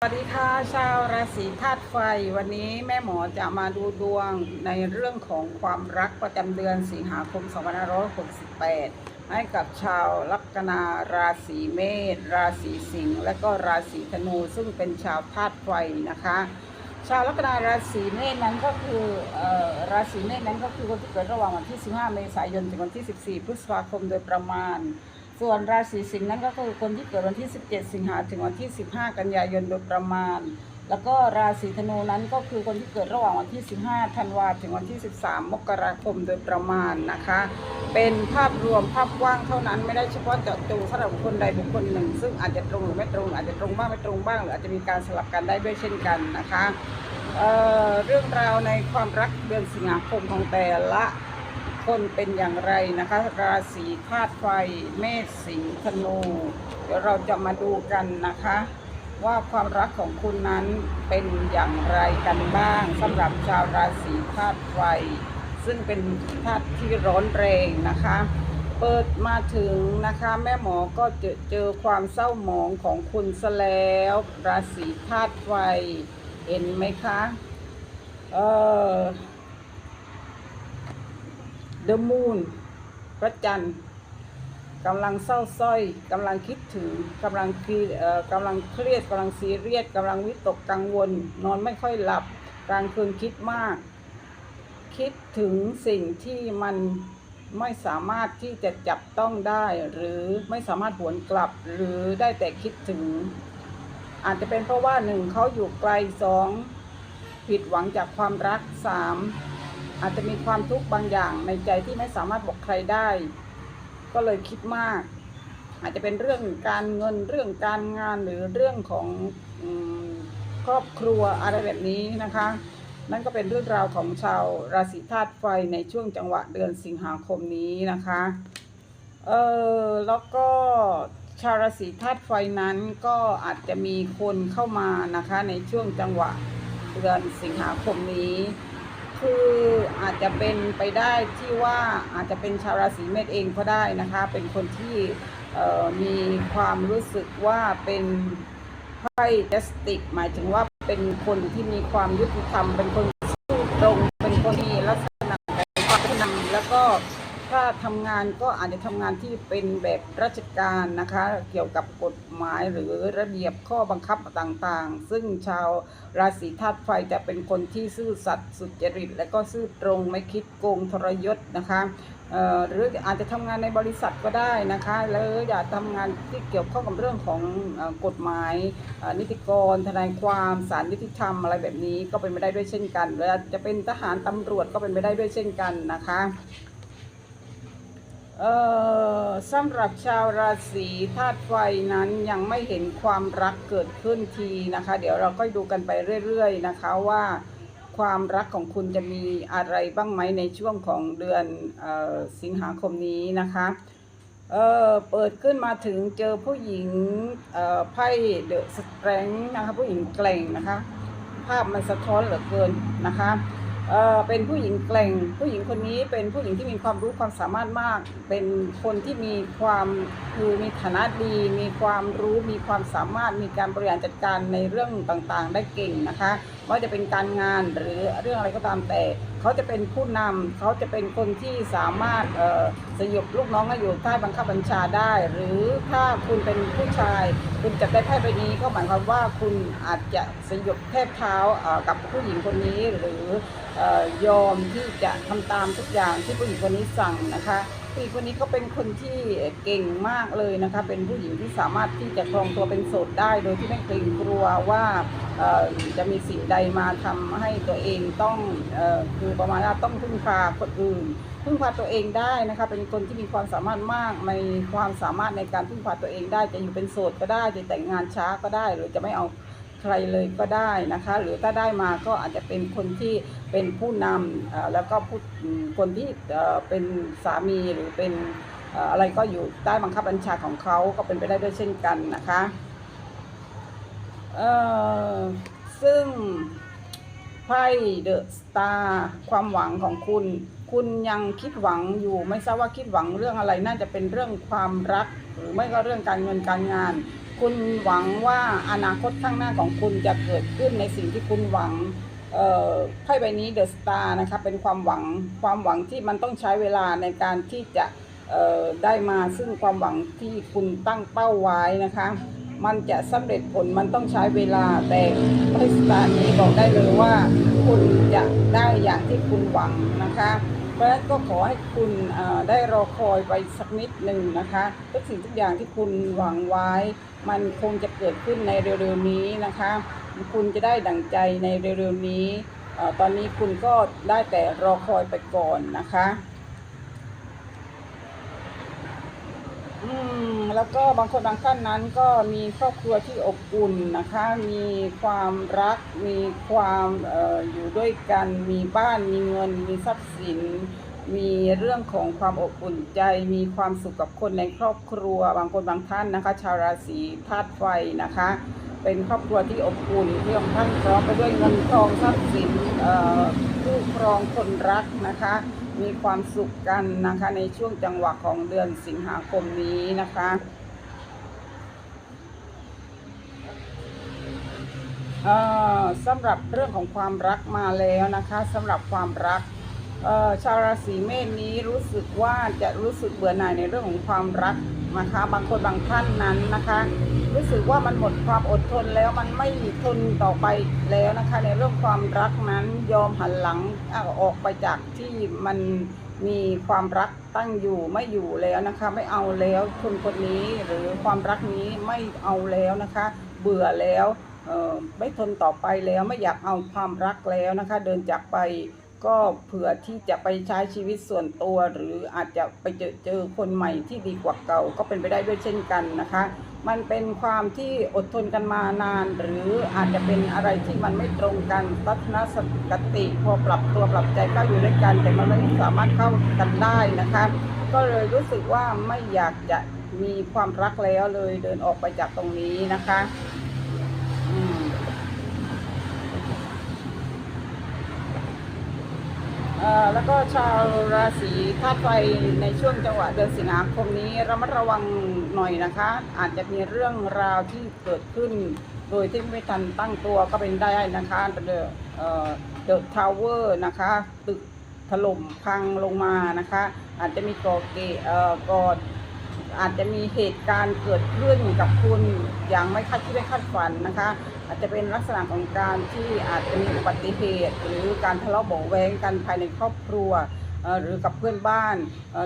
สวัสดีค่ะชาวราศีธาตุไฟ วันนี้แม่หมอจะมาดูดวงในเรื่องของความรักประจำเดือนสิงหาคม 2568 ให้กับชาวลัคนาราศีเมษราศีสิงห์และก็ราศีธนูซึ่งเป็นชาวธาตุไฟนะคะ ชาวลัคนาราศีเมษนั้นก็คืออราศีเมษนั้นก็คือคนที่เกิดระหว่างวันที่ 15 เมษายนถึงวันที่ 14 พฤษภาคมโดยประมาณ ส่วนราศีสิงห์นั้นก็คือคนที่เกิดวันที่ 17 สิงหาถึงวันที่ 15 กันยายนโดยประมาณ แล้วก็ราศีธนูนั้นก็คือคนที่เกิดระหว่างวันที่ 15 ธันวาถึงวันที่ 13 มกราคมโดยประมาณนะคะ เป็นภาพรวมภาพกว้างเท่านั้นไม่ได้เฉพาะเจาะจงสำหรับคคลใดบุคคลหนึ่ง ซึ่งอาจจะตรงหรือไม่ตรง อาจจะตรงบ้างไม่ตรงบ้าง หรืออาจจะมีการสลับกันได้ด้วยเช่นกันนะคะเเรื่องราวในความรักเดือนสิงหาคมของแต่ละ คนเป็นอย่างไรนะคะ ราศีธาตุไฟ เมษสิงห์ธนู เดี๋ยวเราจะมาดูกันนะคะ ว่าความรักของคุณนั้นเป็นอย่างไรกันบ้างสำหรับชาวราศีธาตุไฟ ซึ่งเป็นธาตุที่ร้อนแรงนะคะ เปิดมาถึงนะคะ แม่หมอก็เจอเจอความเศร้าหมองของคุณซะแล้ว ราศีธาตุไฟ เห็นไหมคะ เออ The Moon พระจันทร์กำลังเศร้าสร้อยกำลังคิดถึงกำลังคือเอ่อกำลังเครียดกำลังซีเรียสกำลังวิตกกังวล นอนไม่ค่อยหลับ กลางคืนคิดมาก คิดถึงสิ่งที่มันไม่สามารถที่จะจับต้องได้ หรือไม่สามารถหวนกลับ หรือได้แต่คิดถึง อาจจะเป็นเพราะว่าหนึ่งเขาอยู่ไกลสองผิดหวังจากความรักสาม อาจจะมีความทุกข์บางอย่างในใจที่ไม่สามารถบอกใครได้ ก็เลยคิดมาก อาจจะเป็นเรื่องการเงินเรื่องการงานหรือเรื่องของอครอบครัวอะไรแบบนี้นะคะ นั่นก็เป็นเรื่องราวของชาวราศีธาตุไฟในช่วงจังหวะเดือนสิงหาคมนี้นะคะเออแล้วก็ชาวราศีธาตุไฟนั้นก็อาจจะมีคนเข้ามานะคะในช่วงจังหวะเดือนสิงหาคมนี้ คืออาจจะเป็นไปได้ที่ว่าอาจจะเป็นชาวราศีเมษเองก็ได้นะคะ เป็นคนที่มีความรู้สึกว่าเป็นไพ่เดสติก หมายถึงว่าเป็นคนที่มีความยุติธรรม เป็นคนสู้ตรง เป็นคนมีลักษณะความเป็นนำแล้วก็ ถ้าทำงานก็อาจจะทำงานที่เป็นแบบราชการนะคะ เกี่ยวกับกฎหมายหรือระเบียบข้อบังคับต่างๆ ซึ่งชาวราศีธาตุไฟจะเป็นคนที่ซื่อสัตย์สุจริต และก็ซื่อตรงไม่คิดโกงทรยศนะคะเอ่อหรืออาจจะทำงานในบริษัทก็ได้นะคะแล้วอยากทำงานที่เกี่ยวข้องกับเรื่องของกฎหมาย นิติกร ทนายความศาลยุติธรรมอะไรแบบนี้ก็เป็นไปได้ด้วยเช่นกันหรือจะเป็นทหารตำรวจก็เป็นไปได้ด้วยเช่นกันนะคะ เอ่อสำหรับชาวราศีธาตุไฟนั้นยังไม่เห็นความรักเกิดขึ้นทีนะคะ เดี๋ยวเราก็ดูกันไปเรื่อยๆนะคะว่าความรักของคุณจะมีอะไรบ้างไหมในช่วงของเดือนออสิงหาคมนี้นะคะเเปิดขึ้นมาถึงเจอผู้หญิงไพ่เดอะสแตรงนะคะผู้หญิงแกร่งนะคะ ภาพมันสะท้อนเหลือเกินนะคะ เออเป็นผู้หญิงแกล่ง ผู้หญิงคนนี้เป็นผู้หญิงที่มีความรู้ความสามารถมาก เป็นคนที่มีความคือมีฐานะดี มีความรู้มีความสามารถมีการบริหารจัดการในเรื่องต่างๆ ได้เก่งนะคะไม่ว่าจะเป็นการงานหรือเรื่องอะไรก็ตามแต่ เขาจะเป็นผู้นำเขาจะเป็นคนที่สามารถเอ่อสยบลูกน้องให้อยู่ใต้บังคับบัญชาได้ หรือถ้าคุณเป็นผู้ชาย คุณจะได้ไพ่ใบนี้ก็หมายความว่าคุณอาจจะสยบแทบเท้ากับผู้หญิงคนนี้หรือเอ่อยอมที่จะทำตามทุกอย่างที่ผู้หญิงคนนี้สั่งนะคะ ผู้หญิคนนี้ก็เป็นคนที่เก่งมากเลยนะคะ เป็นผู้หญิงที่สามารถที่จะครองตัวเป็นโสดได้ โดยที่ไม่เกรงกลัวว่าจะมีสิ่งใดมาทำให้ตัวเองต้องอคือประมาณว่าต้องพึ่งพาคนอื่น พึ่งพาตัวเองได้นะคะ เป็นคนที่มีความสามารถมากมีความสามารถในการพึ่งพาตัวเองได้ จะอยู่เป็นโสดก็ได้ จะแต่งงานช้าก็ได้ หรือจะไม่เอา ใครเลยก็ได้นะคะ หรือถ้าได้มาก็อาจจะเป็นคนที่เป็นผู้นำแล้วก็ผู้คนที่เป็นสามีหรือเป็นอะไรก็อยู่ใต้บังคับบัญชาของเขาก็เป็นไปได้ด้วยเช่นกันนะคะซึ่งไพ่เดอะสตาร์ความหวังของคุณ คุณยังคิดหวังอยู่ไม่ทราบว่าคิดหวังเรื่องอะไร น่าจะเป็นเรื่องความรัก หรือไม่ก็เรื่องการเงินการงาน คุณหวังว่าอนาคตข้างหน้าของคุณจะเกิดขึ้นในสิ่งที่คุณหวังไพ่ใบนี้เดอะสตาร์นะคะเป็นความหวังความหวังที่มันต้องใช้เวลาในการที่จะได้มาซึ่งความหวังที่คุณตั้งเป้าไว้นะคะ มันจะสำเร็จผลมันต้องใช้เวลาแต่ไพ่สตาร์นี้บอกได้เลยว่า คุณจะได้อย่างที่คุณหวังนะคะ เพราะฉะนั้นก็ขอให้คุณได้รอคอยไปสักนิดหนึ่งนะคะทุกสิ่งทุกอย่างที่คุณหวังไว้ มันคงจะเกิดขึ้นในเร็วๆนี้นะคะ คุณจะได้ดั่งใจในเร็วๆนี้ตอนนี้คุณก็ได้แต่รอคอยไปก่อนนะคะอืมแล้วก็บางคนบางท่านนั้นก็มีครอบครัวที่อบอุ่นนะคะ มีความรัก มีความอออยู่ด้วยกัน มีบ้าน มีเงิน มีทรัพย์สิน มีเรื่องของความอบอุ่นใจ มีความสุขกับคนในครอบครัว บางคนบางท่านนะคะ ชาวราศีธาตุไฟนะคะ เป็นครอบครัวที่อบอุ่นที่ของท่านพร้อมไปด้วยเงินทองทรัพย์สินเอ่อคู่ครองคนรักนะคะ มีความสุขกันนะคะในช่วงจังหวะของเดือนสิงหาคมนี้นะคะสำหรับเรื่องของความรักมาแล้วนะคะสำหรับความรัก ชาวราศีเมษนี้รู้สึกว่าจะรู้สึกเบื่อหน่ายในเรื่องของความรักนะคะ บางคนบางท่านนั้นนะคะ รู้สึกว่ามันหมดความอดทนแล้วมันไม่ทนต่อไปแล้วนะคะ ในเรื่องความรักนั้นยอมหันหลังออกไปจากที่มันมีความรักตั้งอยู่ไม่อยู่แล้วนะคะ ไม่เอาแล้วคนคนนี้หรือความรักนี้ไม่เอาแล้วนะคะ เบื่อแล้วไม่ทนต่อไปแล้วไม่อยากเอาความรักแล้วนะคะ เดินจากไป ก็เผื่อที่จะไปใช้ชีวิตส่วนตัว หรืออาจจะไปเจอเจอคนใหม่ที่ดีกว่าเก่า ก็เป็นไปได้ด้วยเช่นกันนะคะ มันเป็นความที่อดทนกันมานาน หรืออาจจะเป็นอะไรที่มันไม่ตรงกันทัศนคติพอปรับตัวปรับใจก็อยู่ด้วยกัน แต่มันไม่สามารถเข้ากันได้นะคะ ก็เลยรู้สึกว่าไม่อยากจะมีความรักแล้วเลยเดินออกไปจากตรงนี้นะคะ อืมเอ่อ แล้วก็ชาวราศีธาตุไฟในช่วงจังหวะเดือนสิงหาคมนี้ระมัดระวังหน่อยนะคะ อาจจะมีเรื่องราวที่เกิดขึ้น โดยที่ไม่ทันตั้งตัวก็เป็นได้นะคะเดอะเอ่อเดอะทาวเวอร์นะคะตึกถล่มพังลงมานะคะ อาจจะมีก่อเกเอ่อก่อ อาจจะมีเหตุการณ์เกิดขึ้นกับคุณอย่างไม่คาดคิดไม่คาดฝันนะคะ อาจจะเป็นลักษณะของการที่อาจจะมีอุบัติเหตุ หรือการทะเลาะเบาะแวงกันภายในครอบครัวหรือกับเพื่อนบ้าน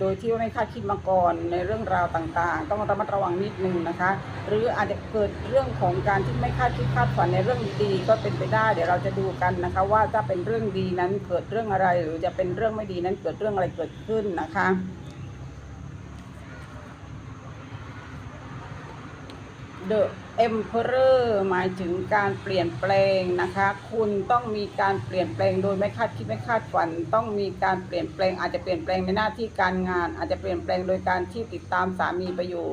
โดยที่ไม่คาดคิดมาก่อนในเรื่องราวต่างๆ ต้องระมัดระวังนิดนึงนะคะ หรืออาจจะเกิดเรื่องของการที่ไม่คาดคิดคาดฝันในเรื่องดีก็เป็นไปได้ เดี๋ยวเราจะดูกันนะคะ ว่าถ้าเป็นเรื่องดีนั้นเกิดเรื่องอะไร หรือจะเป็นเรื่องไม่ดีนั้นเกิดเรื่องอะไรเกิดขึ้นนะคะ The Emperor หมายถึงการเปลี่ยนแปลงนะคะ คุณต้องมีการเปลี่ยนแปลงโดยไม่คาดคิดไม่คาดฝัน ต้องมีการเปลี่ยนแปลง อาจจะเปลี่ยนแปลงในหน้าที่การงาน อาจจะเปลี่ยนแปลงโดยการที่ติดตามสามีไปอยู่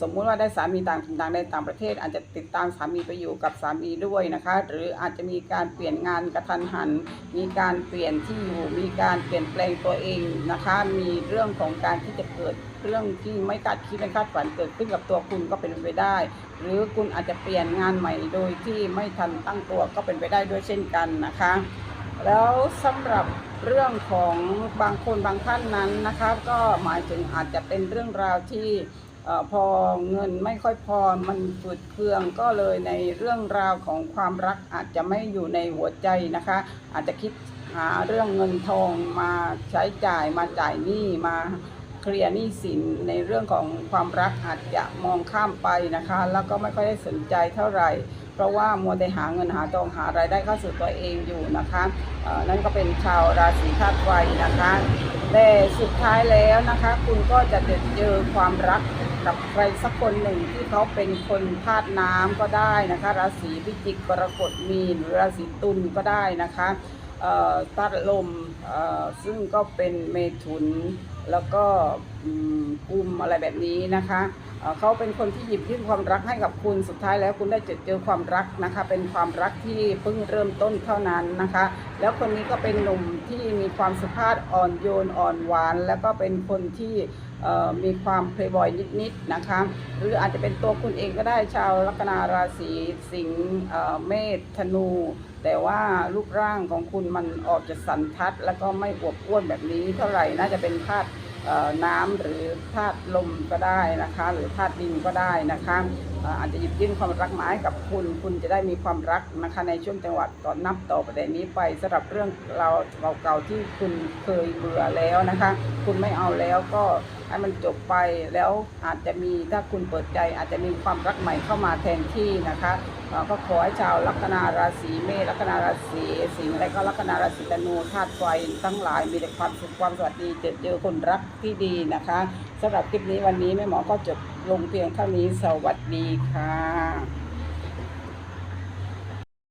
สมมุติว่าได้สามีต่างถิ่นต่างในต่างประเทศ อาจจะติดตามสามีไปอยู่กับสามีด้วยนะคะ หรืออาจจะมีการเปลี่ยนงานกระทันหัน มีการเปลี่ยนที่อยู่ มีการเปลี่ยนแปลงตัวเองนะคะ มีเรื่องของการที่จะเกิด เรื่องที่ไม่คาดคิดไม่คาดฝันเกิดขึ้นกับตัวคุณก็เป็นไปได้ หรือคุณอาจจะเปลี่ยนงานใหม่โดยที่ไม่ทันตั้งตัวก็เป็นไปได้ด้วยเช่นกันนะคะ แล้วสำหรับเรื่องของบางคนบางท่านนั้นนะคะก็หมายถึงอาจจะเป็นเรื่องราวที่อพอเงินไม่ค่อยพอมันฝืดเคืองก็เลยในเรื่องราวของความรักอาจจะไม่อยู่ในหัวใจนะคะ อาจจะคิดหาเรื่องเงินทองมาใช้จ่ายมาจ่ายหนี้มา เคลียร์หนี้สินในเรื่องของความรักอาจจะมองข้ามไปนะคะ แล้วก็ไม่ค่อยได้สนใจเท่าไหร่ เพราะว่ามัวแต่หาเงินหาทองหารายได้เข้าสู่ตัวเองอยู่นะคะนั่นก็เป็นชาวราศีธาตุไฟนะคะแต่สุดท้ายแล้วนะคะ คุณก็จะเจอความรักกับใครสักคนหนึ่งที่เขาเป็นคนธาตุน้ำก็ได้นะคะ ราศีพิจิกกรกฎมีนหรือราศีตุลก็ได้นะคะเอ่อธาตุลมซึ่งก็เป็นเมถุน แล้วก็อืมกุมอะไรแบบนี้นะคะเขาเป็นคนที่หยิบยื่นความรักให้กับคุณสุดท้ายแล้วคุณได้เจอเจอความรักนะคะ เป็นความรักที่เพิ่งเริ่มต้นเท่านั้นนะคะ แล้วคนนี้ก็เป็นหนุ่มที่มีความสุภาพอ่อนโยนอ่อนหวาน แล้วก็เป็นคนที่มีความเพลย์บอยนิดๆนะคะ หรืออาจจะเป็นตัวคุณเองก็ได้ชาวลัคนาราศีสิงห์เมษธนู แต่ว่ารูปร่างของคุณมันออกจะสันทัด แล้วก็ไม่อวบอ้วนแบบนี้เท่าไหร่น่าจะเป็นธาตุน้ำหรือธาตุลมก็ได้นะคะ หรือธาตุดินก็ได้นะคะอาจจะหยิบยื่นความรักมาให้กับคุณ คุณจะได้มีความรักนะคะในช่วงจังหวัดต่อนนับต่อประเด็นนี้ไปสำหรับเรื่องเราเก่าๆที่คุณเคยเบื่อแล้วนะคะ คุณไม่เอาแล้วก็ ให้มันจบไปแล้วอาจจะมีถ้าคุณเปิดใจ อาจจะมีความรักใหม่เข้ามาแทนที่นะคะก็ขอให้ชาวลัคนาราศีเมษลัคนาราศีสิงห์และก็ลัคนาราศีธนูธาตุไฟทั้งหลายมีแต่ความสุขความสวัสดีเจอเจอคนรักที่ดีนะคะสำหรับคลิปนี้วันนี้แม่หมอก็จบลงเพียงเท่านี้สวัสดีค่ะ